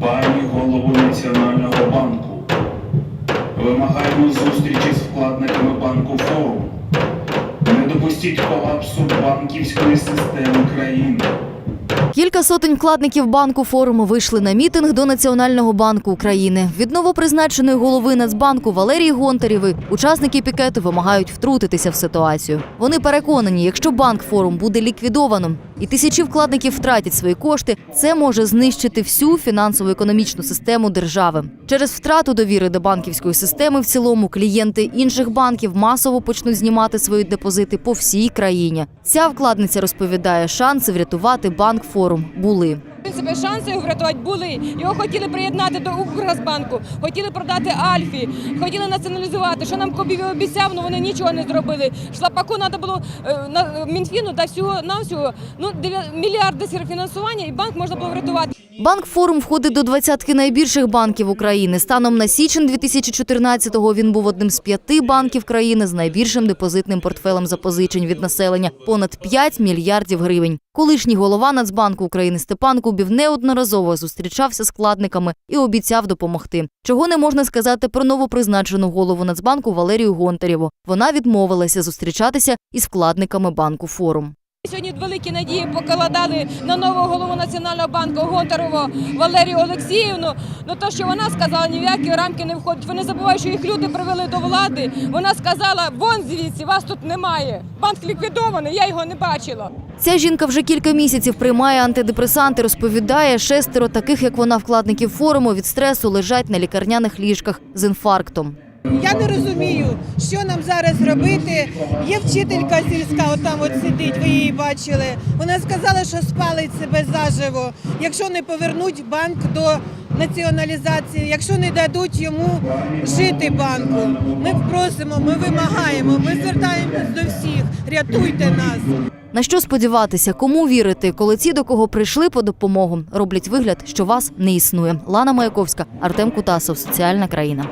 пані голову Національного банку. Вимагаємо зустрічі з вкладниками банку форум. Не допустіть колапсу банківської системи країни. Кілька сотень вкладників банку форуму вийшли на мітинг до Національного банку України. Від новопризначеної голови Нацбанку Валерії Гонтарєвої учасники пікету вимагають втрутитися в ситуацію. Вони переконані, якщо банк форум буде ліквідовано і тисячі вкладників втратять свої кошти, це може знищити всю фінансово-економічну систему держави. Через втрату довіри до банківської системи в цілому клієнти інших банків масово почнуть знімати свої депозити по всій країні. Ця вкладниця розповідає, шанси врятувати банк форум були. В принципі, шанси його врятувати були. Його хотіли приєднати до Укргазбанку, хотіли продати Альфі, хотіли націоналізувати. Що нам Кобів обіцяв, ну вони нічого не зробили. Шлапаку треба було е, на Мінфіну та всього на всього ну мільярди фінансування, і банк можна було врятувати. Банк форум входить до двадцятки найбільших банків України. Станом на січень 2014-го він був одним з п'яти банків країни з найбільшим депозитним портфелем запозичень від населення понад 5 мільярдів гривень. Колишній голова Нацбанку України Степан Кубів неодноразово зустрічався з вкладниками і обіцяв допомогти. Чого не можна сказати про новопризначену голову Нацбанку Валерію Гонтарєву. Вона відмовилася зустрічатися із вкладниками банку форум. Сьогодні великі надії покладали на нового голову Національного банку Гонтарову Валерію Олексіївну. Ну то, що вона сказала, ні в які рамки не входить. Вони забувають, що їх люди привели до влади. Вона сказала: вон звідси, вас тут немає. Банк ліквідований, я його не бачила. Ця жінка вже кілька місяців приймає антидепресанти. Розповідає, шестеро таких, як вона, вкладників форуму від стресу лежать на лікарняних ліжках з інфарктом. Я не розумію, що нам зараз робити. Є вчителька сільська, отам от сидить, ви її бачили. Вона сказала, що спалить себе заживо, якщо не повернуть банк до націоналізації, якщо не дадуть йому жити банку. Ми просимо, ми вимагаємо, ми звертаємось до всіх. Рятуйте нас. На що сподіватися, кому вірити, коли ці, до кого прийшли по допомогу, роблять вигляд, що вас не існує. Лана Маяковська, Артем Кутасов, соціальна країна.